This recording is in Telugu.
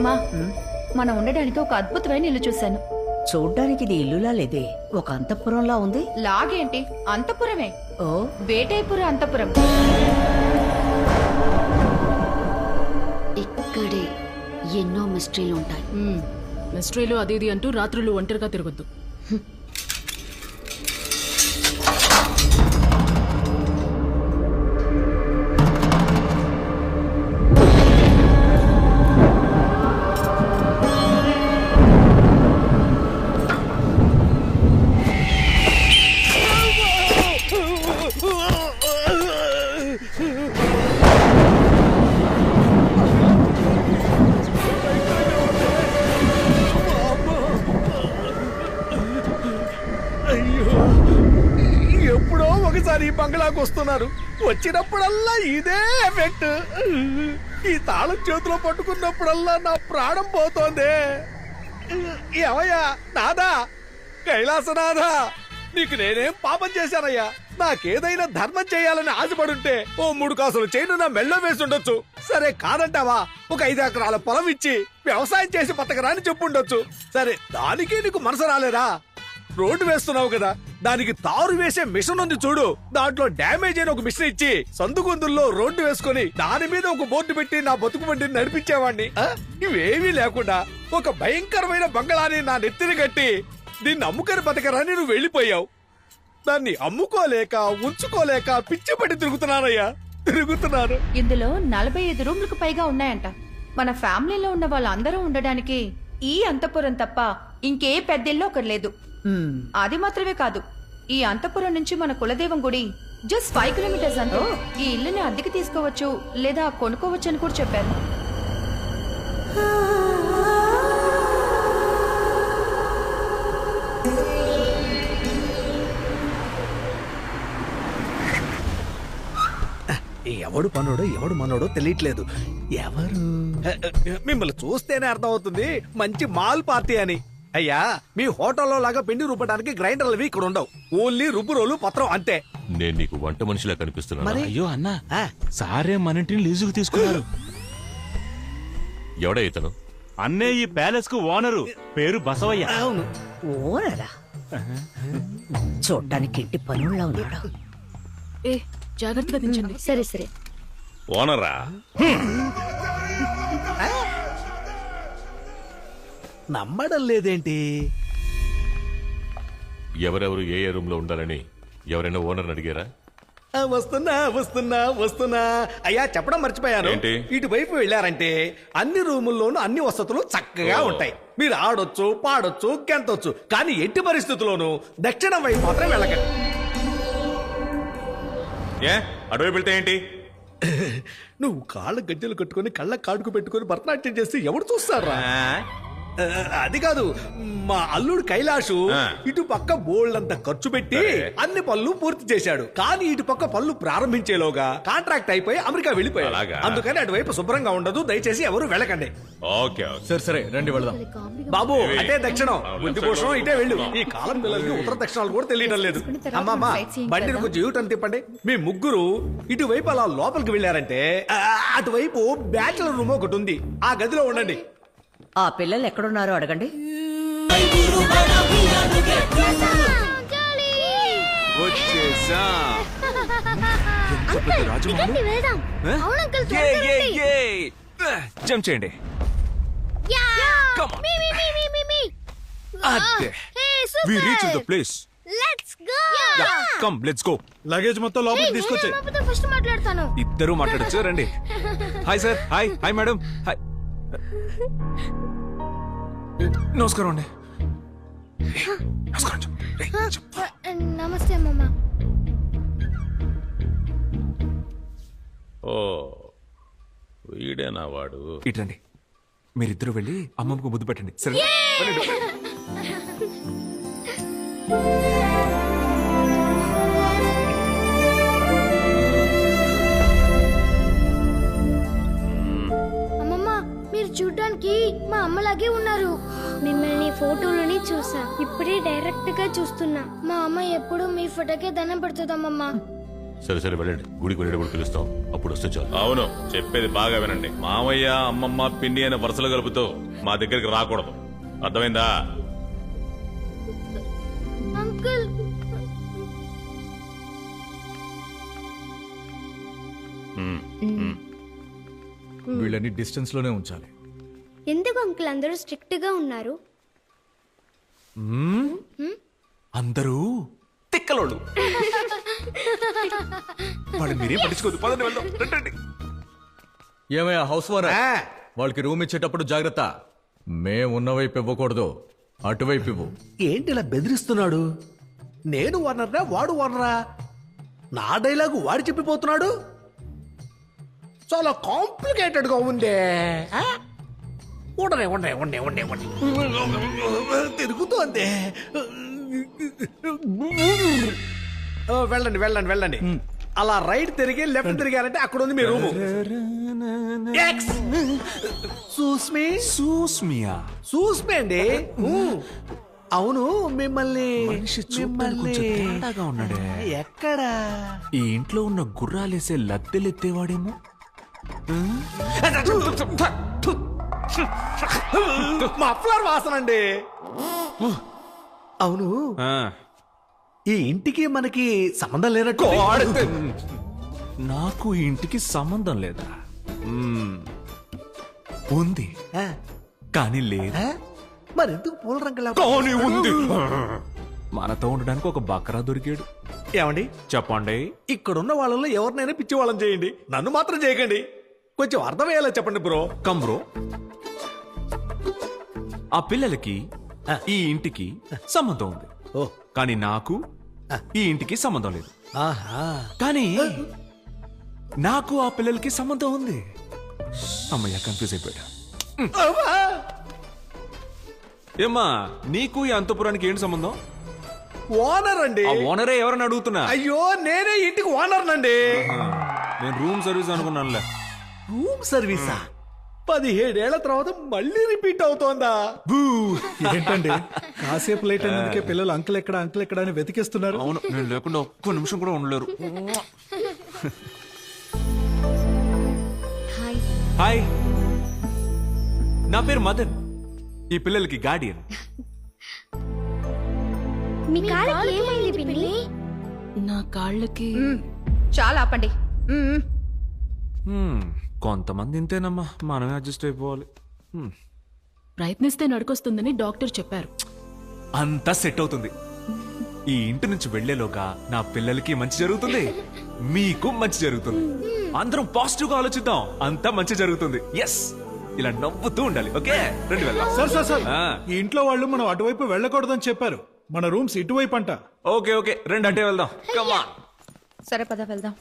మా మనం ఉండడానికి ఒక అద్భుతమైన ఇల్లు చూశాను. చూడ్డానికి ఇది ఇల్లులా లేదే? ఒక అంతఃపురంలా ఉంది? లాగేంటి? అంతపురమే. ఓ. వేటైపుర అంతపురం. ఇక్కడే ఎన్నో మిస్టరీలు ఉంటాయి. మిస్టరీలు అది ఇది అంటూ రాత్రులు ఒంటరిగా తిరగొద్దు. అయ్యో. ఎప్పుడో ఒకసారి ఈ బంగ్లాకు వస్తున్నారు. వచ్చినప్పుడల్లా ఇదే ఎఫెక్ట్ ఈ తాళం చేతిలో పట్టుకున్నప్పుడల్లా నా ప్రాణం పోతోంది. ఏమయ్యా నాదా? కైలాసనాథా నీకు నేనేం పాపం చేశానయ్యా? నాకేదైనా ధర్మం చేయాలని ఆశపడుంటే ఓ మూడు కాసులు చేయను నా మెళ్ళో వేసి ఉండొచ్చు. సరే కాదంటావా? ఒక ఐదు ఎకరాల పొలం ఇచ్చి వ్యవసాయం చేసి బతకరా అని చెప్పుండొచ్చు సరే దానికి నీకు మనసు రాలేదా? రోడ్డు వేస్తున్నావు కదా దానికి తారు వేసే మిషన్ ఉంది చూడు. దాంట్లో డ్యామేజ్ అయిన ఒక మిషన్ ఇచ్చి సందుగొందుల్లో రోడ్డు వేసుకొని దాని మీద ఒక బోర్డు పెట్టి నా బతుకు బండిని నడిపించేవాడిని ఇవేమీ లేకుండా ఒక భయంకరమైన బంగళాన్ని నా నెత్తిని కట్టి దీన్ని అమ్ముకొని బతకరాని నువ్వు వెళ్ళిపోయావు. దాన్ని అమ్ముకోలేక ఉంచుకోలేక పిచ్చి పట్టి తిరుగుతున్నానయ్యా. తిరుగుతున్నాను. ఇందులో నలభై ఐదు రూమ్లకు పైగా ఉన్నాయంట. మన ఫ్యామిలీలో ఉన్న వాళ్ళందరూ ఉండడానికి ఈ అంతపురం తప్ప ఇంకే పెద్దిల్లు ఒకటి లేదు. అది మాత్రమే కాదు ఈ అంతపురం నుంచి మన కులదైవం గుడి జస్ట్ ఫైవ్ కిలోమీటర్స్ అంటూ ఈ ఇల్లుని అద్దెకి తీసుకోవచ్చు లేదా కొనుక్కోవచ్చు అని కూడా చెప్పారు. ఎవడు పనుడో ఎవడు మనోడో తెలియట్లేదు. ఎవరు? మిమ్మల్ని చూస్తేనే అర్థమవుతుంది మంచి మాల్ పార్టీ అని. అయ్యా మీ హోటల్లో లాగా పిండి రుబ్బడానికి గ్రైండర్లు ఇక్కడ ఉండవు. ఓన్లీ రుబ్బు రోలు పత్రం అంతే. నేను నీకు వంట మనిషిలా కనిపిస్తున్నా మరి? అయ్యో అన్నా. ఆ, సారే మన ఇంటిని లీజుకు తీసుకున్నారు. ఎవడే ఇతను? అన్నే ఈ ప్యాలెస్కు ఓనరు. పేరు బసవయ్య. అవును. ఓనరా? చూడ్డానికి ఇంటి పనుల్లా ఉన్నాడు. ఏ జాగ్రత్తగా దించండి సరే సరే. ఓనరా? నమ్మడం లేదేంటి? ఎవరెవరు ఏ ఏ రూమ్లో ఉండాలని ఎవరైనా ఓనర్ అడిగారా? ఆ, వస్తున్నా వస్తున్నా వస్తున్నా. అయ్యా చెప్పడం మర్చిపోయాను. ఏంటి? ఇటువైపు వెళ్ళారంటే అన్ని రూముల్లోనూ అన్ని వసతులు చక్కగా ఓ. ఉంటాయి. మీరు ఆడొచ్చు పాడొచ్చు గెంతొచ్చు. కానీ ఎట్టి పరిస్థితుల్లోనూ దక్షిణం వైపు మాత్రం వెళ్ళకండి. ఏ? అటువైపు వెళ్తే ఏంటి? నువ్వు కాళ్ళ గజ్జలు కట్టుకొని కళ్ళ కాడుకు పెట్టుకొని భరతనాట్యం చేస్తే ఎవడు చూస్తారా? అది కాదు. మా అల్లుడు కైలాషు. ఇటు పక్క బోల్డంత ఖర్చు పెట్టి. అన్ని పనులు పూర్తి చేశాడు. కానీ ఇటు పక్క పనులు ప్రారంభించేలోగా కాంట్రాక్ట్ అయిపోయి అమెరికా వెళ్ళిపోయాడు. అలాగా? అందుకని అటువైపు శుభ్రంగా ఉండదు దయచేసి ఎవరు వెళ్ళకండి. Okay okay. సరే సరే రండి వెళదాం. బాబు? అటే దక్షిణం. ఇటే వెళ్ళు. ఈ కాలం పిల్లలకి ఉత్తర దక్షిణాలు కూడా తెలియడం లేదు. అమ్మమ్మ బండిని చేద్దాం. కొంచెం యూటర్న్ తిప్పండి. మీ ముగ్గురు ఇటువైపు అలా లోపలికి వెళ్ళారంటే అటువైపు బ్యాచులర్ రూమ్ ఒకటి ఉంది. ఆ గదిలో ఉండండి. ఆ పిల్లలు ఎక్కడున్నారో అడగండి. జంప్ చేయండి. యా! Come on. మీ, మీ, మీ, మీ, మీ, మీ. అదే. Hey, we reach super. The place Let's go. Come let's go luggage మొత్తం లోపలికి ఫస్ట్ మాట్లాడతాను. ఇద్దరు మాట్లాడచ్చు రండి. Hi sir hi hi madam hi నమస్కారం అండి. నమస్కారం. నమస్తే అమ్మమ్మ. ఓ వీడేనా వాడు? ఇటు రండి. మీరిద్దరు వెళ్ళి అమ్మమ్మకు ముద్దు పెట్టండి. సరే. మా అమ్మలాగే ఉన్నారు. మిమ్మల్ని ఫోటోలోని చూసా. ఇప్పుడే డైరెక్ట్గా చూస్తున్నా. మా అమ్మ ఎప్పుడు మీ ఫోటోకే దండం పెడుతుందమ్మమ్మ. సరే సరే వెళ్ళండి. గుడికి వెళ్ళేటప్పుడు పిలుస్తాం. అప్పుడు వస్తే చాలు. అవును చెప్పేది బాగా వినండి. మామయ్య అమ్మమ్మ పిన్ని అనే వరుసలు కలుపుతూ మా దగ్గరికి రాకూడదు. అర్థమైందా? అంకుల్. వీళ్ళని డిస్టెన్స్లోనే ఉంచాలి. ఎందుకు అంకుల్? అందరూ స్ట్రిక్ట్గా ఉన్నారు అందరూ తిక్కలోళ్ళు. వాళ్ళు మీరేం పట్టించుకోదు పదండి వెళ్దాం. రండి. ఏమయ్యా హౌస్ వారా వాళ్ళకి రూమ్ ఇచ్చేటప్పుడు జాగ్రత్త. మేం ఉన్న వైపు ఇవ్వకూడదు. అటువైపు ఇవ్వు. ఏంటి ఇలా బెదిరిస్తున్నాడు? నేను వనరా వాడు వనరా నా డైలాగు వాడు చెప్పిపోతున్నాడు? చాలా కాంప్లికేటెడ్గా ఉందే ఉండనే ఉండే ఉండే ఉండే ఉండే తిరుగుతోంది. ఓ, వెళ్ళండి వెళ్ళండి వెళ్ళండి. అలా రైట్ తిరిగి లెఫ్ట్ తిరిగారంటే అక్కడ ఉంది మీ రూము. సూస్మి. సూస్మియా. చూసిపోయింది అండి. అవును మిమ్మల్ని మనిషి ఉన్నాడే. ఎక్కడా? ఈ ఇంట్లో ఉన్న గుర్రాలేసే లద్దెలెత్తేవాడేమో? మఫ్లర్ వాసన అండి అవును. ఈ ఇంటికి మనకి సంబంధం లేనట్టు నాకు ఈ ఇంటికి సంబంధం లేదా. ఉంది. కానీ లేదు. ఆ? మరెందుకు పూల రంగులా? కానీ ఉంది. మనతో ఉండడానికి ఒక బకరా దొరికాడు. ఏమండి? చెప్పండి. ఇక్కడున్న వాళ్ళలో ఎవరినైనా పిచ్చి వాళ్ళని చేయండి. నన్ను మాత్రం చేయకండి. కొంచెం అర్థమయ్యేలా చెప్పండి బ్రో. కమ్బ్రో ఆ పిల్లలకి ఈ ఇంటికి సంబంధం ఉంది. ఓ. కానీ నాకు ఈ ఇంటికి సంబంధం లేదు. ఆహా. కానీ నాకు ఆ పిల్లలకి సంబంధం ఉంది. అమ్మయ్య కన్ఫ్యూజ్ అయిపోయా ఏమ్మా నీకు ఈ అంతపురానికి ఏంటి సంబంధం? ఓనర్ అండి. ఆ ఓనరే ఎవరని అడుగుతున్నా? అయ్యో నేనే ఇంటికి ఓనర్ నండి. నేను రూమ్ సర్వీస్ అనుకున్నానులే. రూమ్ సర్వీసా? పదిహేడేళ్ళ తర్వాత మళ్ళీ రిపీట్ అవుతోందా? ఏంటండి? కాసేపు లేట్ అయినందుకే పిల్లలు అంకుల్ ఎక్కడ అంకుల్ ఎక్కడ అని వెతికిస్తున్నారు. అవును నేను లేకుండా ఒక్క నిమిషం కూడా ఉండలేరు. హాయ్. హాయ్. నా పేరు మదన్. ఈ పిల్లలకి గార్డియన్. మీ కాళ్ళకి ఏమైంది పిన్ని? నా కాళ్ళకి. చాలా ఆపండి. హ్మ్, కొంతమంది ఇంతేనమ్మా మనమే అడ్జస్ట్ అయిపోవాలి. హ్మ్. ప్రయత్నిస్తే నడుకొస్తుందని డాక్టర్ చెప్పారు. అంతా సెట్ అవుతుంది. ఈ ఇంటి నుంచి వెళ్ళేలోగా నా పిల్లలకి మంచి జరుగుతుంది. మీకు మంచి జరుగుతుంది. అందరం పాజిటివ్గా ఆలోచిద్దాం. అంతా మంచి జరుగుతుంది. ఎస్ ఇలా నవ్వుతూ ఉండాలి. ఓకే రండి వెళ్దాం సార్ సార్ సార్. ఆ. ఈ ఇంట్లో వాళ్ళు మనం అటువైపు వెళ్ళకూడదని చెప్పారు. మన రూమ్స్ ఇటువైపు అంట. ఓకే ఓకే రండి అంటే వెళ్దాం. కమా సరే పద వెళ్దాం.